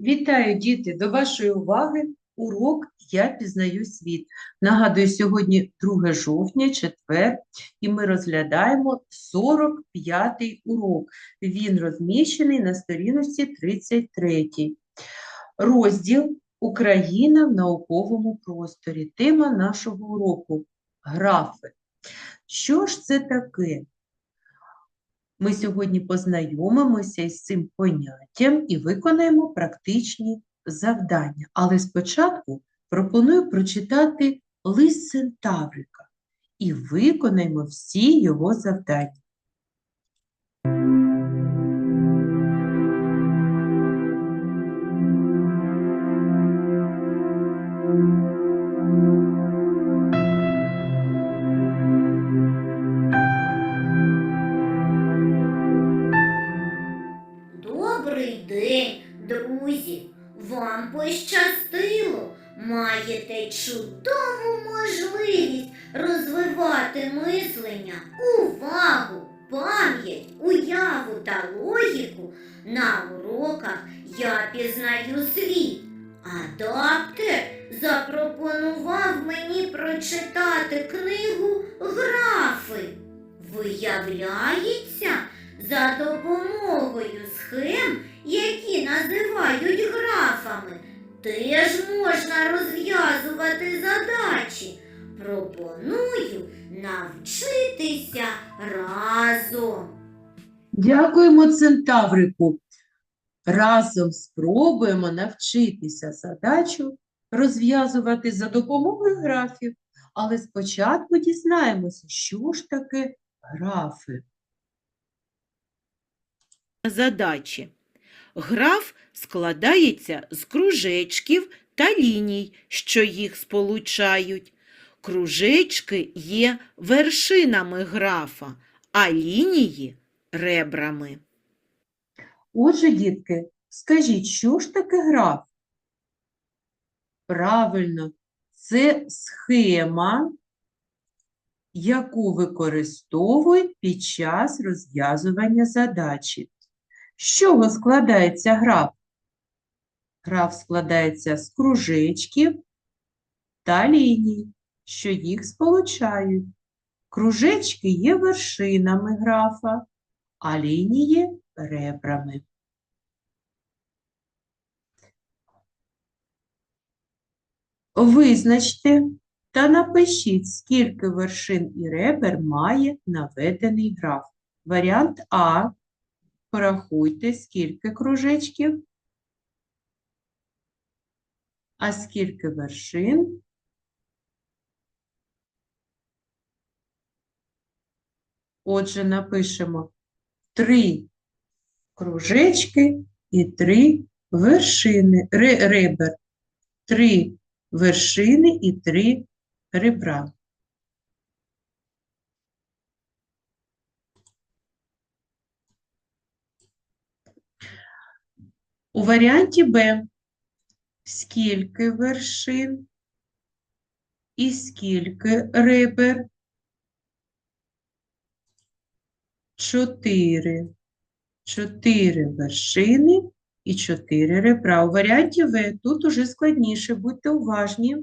Вітаю, діти! До вашої уваги урок «Я пізнаю світ». Нагадую, сьогодні 2 жовтня, четвер, і ми розглядаємо 45-й урок. Він розміщений на сторіночці 33. Розділ «Україна в науковому просторі». Тема нашого уроку – графи. Що ж це таке? Ми сьогодні познайомимося із цим поняттям і виконаємо практичні завдання. Але спочатку пропоную прочитати лист Сентаврика і виконаємо всі його завдання. Чудову можливість розвивати мислення, увагу, пам'ять, уяву та логіку на уроках Я пізнаю світ. Адаптер запропонував мені прочитати книгу Графи. Виявляється, за допомогою схем, які називають графами, теж можна розв'язувати задачі. Пропоную навчитися разом. Дякуємо Центаврику. Разом спробуємо навчитися задачу розв'язувати за допомогою графів. Але спочатку дізнаємося, що ж таке графи. задачі. Граф складається з кружечків та ліній, що їх сполучають. Кружечки є вершинами графа, а лінії ребрами. Отже, дітки, скажіть, що ж таке граф? Правильно, це схема, яку використовують під час розв'язування задачі. З чого складається граф? Граф складається з кружечків та ліній, що їх сполучають. Кружечки є вершинами графа, а лінії ребрами. Визначте та напишіть, скільки вершин і ребер має наведений граф. Варіант А. Порахуйте, скільки кружечків, а скільки вершин. Отже, напишемо три кружечки і три вершини, ре- ребер. Три вершини і три ребра. У варіанті Б скільки вершин і скільки ребер? Чотири. Чотири вершини і чотири ребра. У варіанті В тут уже складніше, будьте уважні.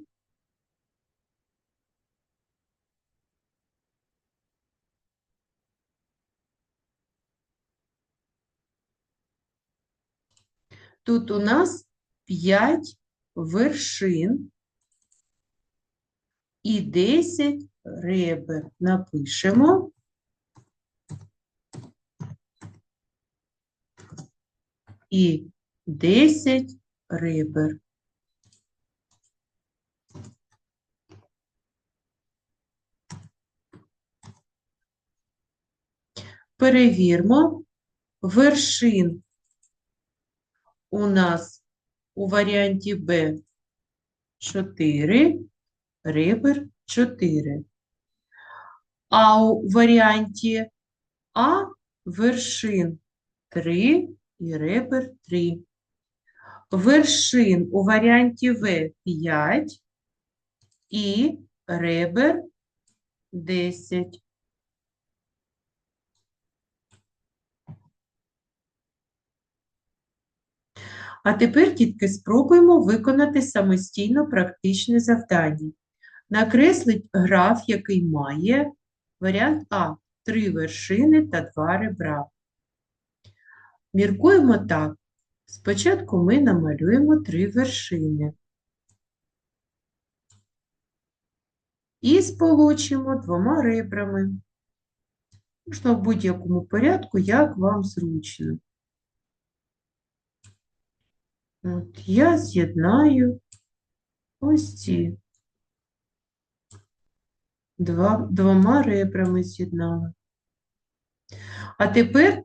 Тут у нас 5 вершин і 10 ребер. Напишемо. І 10 ребер. Перевірмо. Вершин у нас у варіанті Б 4, ребер 4. А у варіанті А вершин 3 і ребер 3. Вершин у варіанті В 5 і ребер 10. А тепер, дітки, спробуємо виконати самостійно практичне завдання. Накреслить граф, який має варіант А три вершини та два ребра. Міркуємо так. Спочатку ми намалюємо три вершини. І сполучимо двома ребрами. Можна в будь-якому порядку, як вам зручно. От я з'єднаю ось ці. Два, двома ребрами з'єднала. А тепер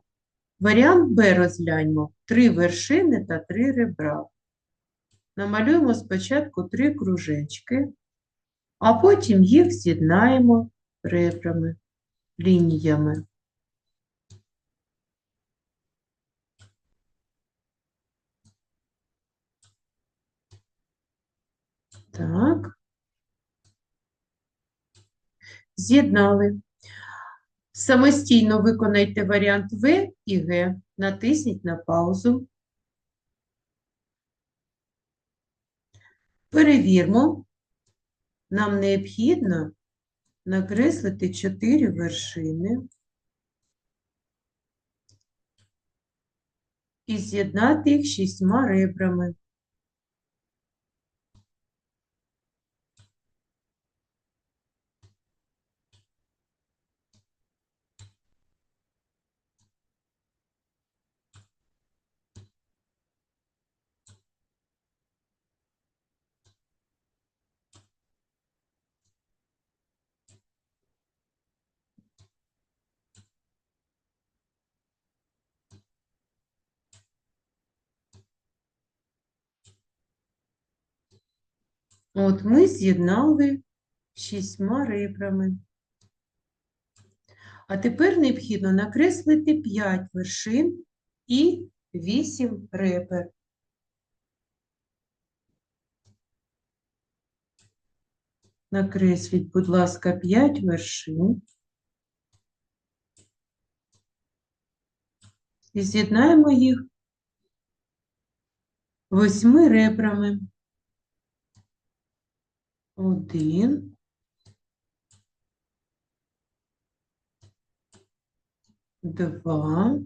варіант Б розгляньмо. Три вершини та три ребра. Намалюємо спочатку три кружечки, а потім їх з'єднаємо ребрами, лініями. Так. З'єднали. Самостійно виконайте варіант В і Г. Натисніть на паузу. Перевірмо. Нам необхідно накреслити 4 вершини і з'єднати їх шістьма ребрами. От ми з'єднали шістьма ребрами. А тепер необхідно накреслити 5 вершин і 8 ребер. Накресліть, будь ласка, 5 вершин. І з'єднаємо їх восьми ребрами. Один. Два.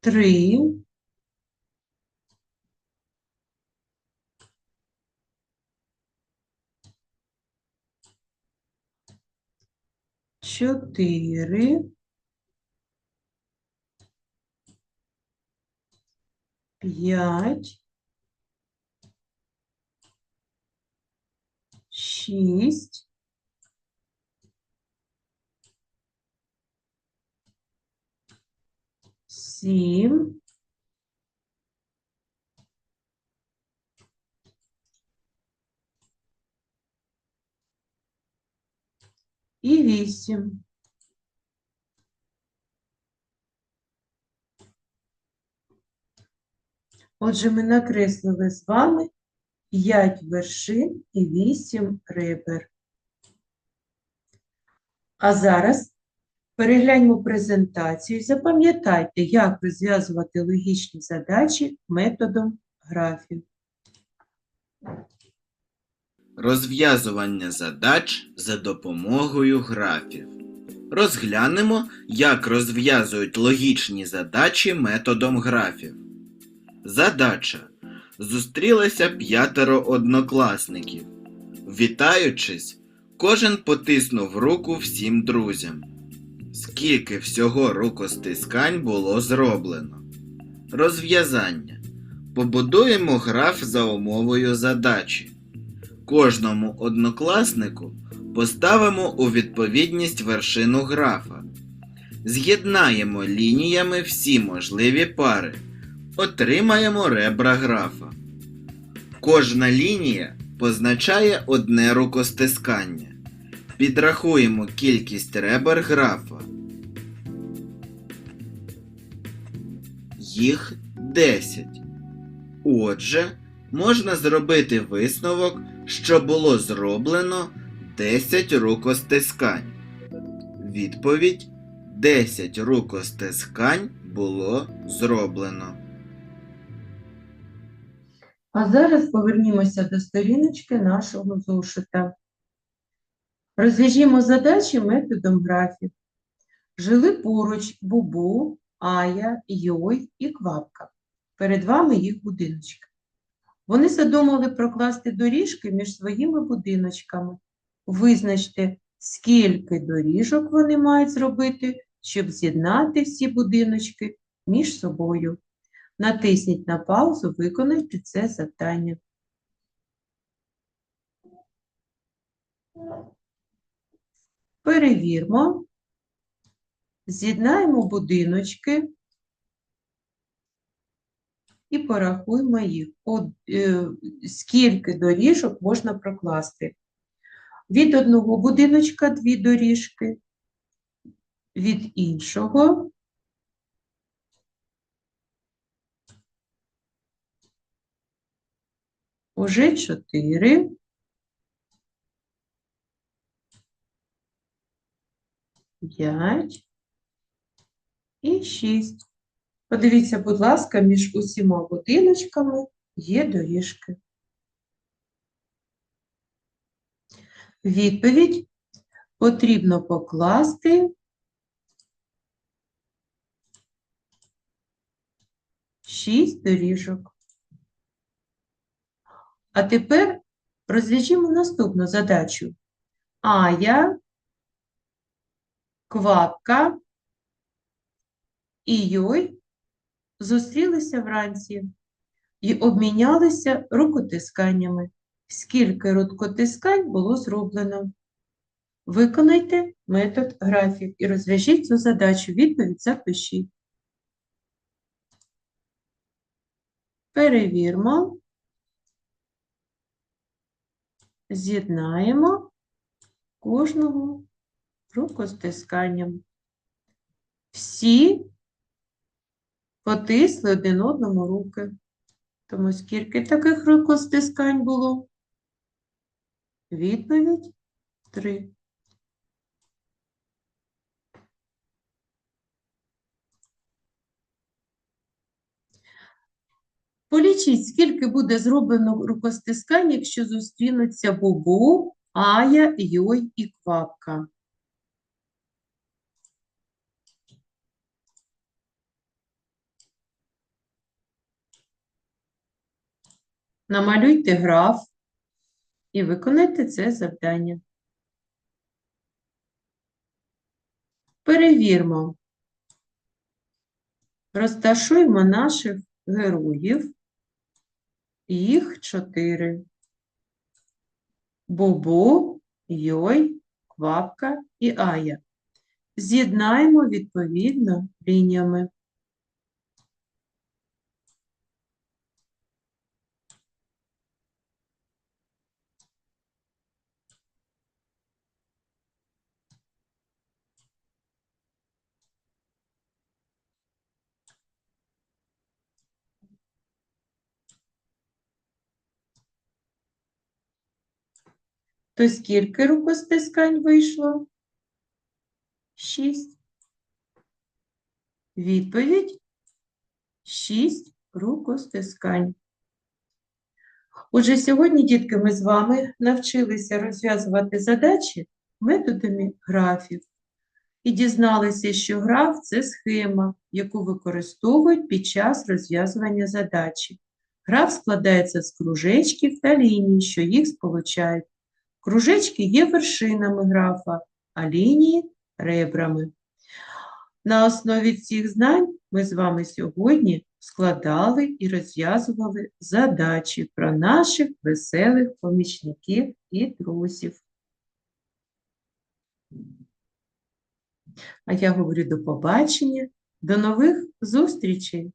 Три. Чотири. П'ять. Шість. Сім. І вісім. Отже, ми накреслили з вами 5 вершин і 8 ребер. А зараз перегляньмо презентацію і запам'ятайте, як розв'язувати логічні задачі методом графів. Розв'язування задач за допомогою графів. Розглянемо, як розв'язують логічні задачі методом графів. Задача. Зустрілися п'ятеро однокласників. Вітаючись, кожен потиснув руку всім друзям. Скільки всього рукостискань було зроблено? Розв'язання. Побудуємо граф за умовою задачі. Кожному однокласнику поставимо у відповідність вершину графа. З'єднаємо лініями всі можливі пари. Отримаємо ребра графа. Кожна лінія позначає одне рукостискання. Підрахуємо кількість ребер графа. Їх 10. Отже, можна зробити висновок, що було зроблено 10 рукостискань. Відповідь 10 рукостискань було зроблено. А зараз повернімося до сторіночки нашого зошита. Розв'яжімо задачі методом графів. Жили поруч Бубу, Ая, Йой і Квапка. Перед вами їх будиночки. Вони задумали прокласти доріжки між своїми будиночками. Визначте, скільки доріжок вони мають зробити, щоб з'єднати всі будиночки між собою. Натисніть на паузу, виконайте це завдання. Перевірмо. З'єднаємо будиночки і порахуємо їх. Е, скільки доріжок можна прокласти. Від одного будиночка дві доріжки, від іншого уже чотири. П'ять і шість. Подивіться, будь ласка, між усіма будиночками є доріжки. Відповідь потрібно покласти шість доріжок. А тепер розв'яжімо наступну задачу. Ая, Квапка і Йой зустрілися вранці і обмінялися рукотисканнями. Скільки рукотискань було зроблено? Виконайте метод графік і розв'яжіть цю задачу. Відповідь запишіть. Перевірмо. З'єднаємо кожного рукостисканням. Всі потисли один одному руки. Тому скільки таких рукостискань було? Відповідь три. Полічіть, скільки буде зроблено рукостискань, якщо зустрінуться Бобо, Ая, Йой і Квапка. Намалюйте граф і виконайте це завдання. Перевірмо. Розташуємо наших героїв. Їх чотири. Бубу, Йой, Квапка і Ая. З'єднаємо відповідно лініями. То скільки рукостискань вийшло? Шість. Відповідь шість рукостискань. Отже, сьогодні, дітки, ми з вами навчилися розв'язувати задачі методами графів і дізналися, що граф – це схема, яку використовують під час розв'язування задачі. Граф складається з кружечків та ліній, що їх сполучають. Кружечки є вершинами графа, а лінії – ребрами. На основі цих знань ми з вами сьогодні складали і розв'язували задачі про наших веселих помічників і друзів. А я говорю до побачення, до нових зустрічей!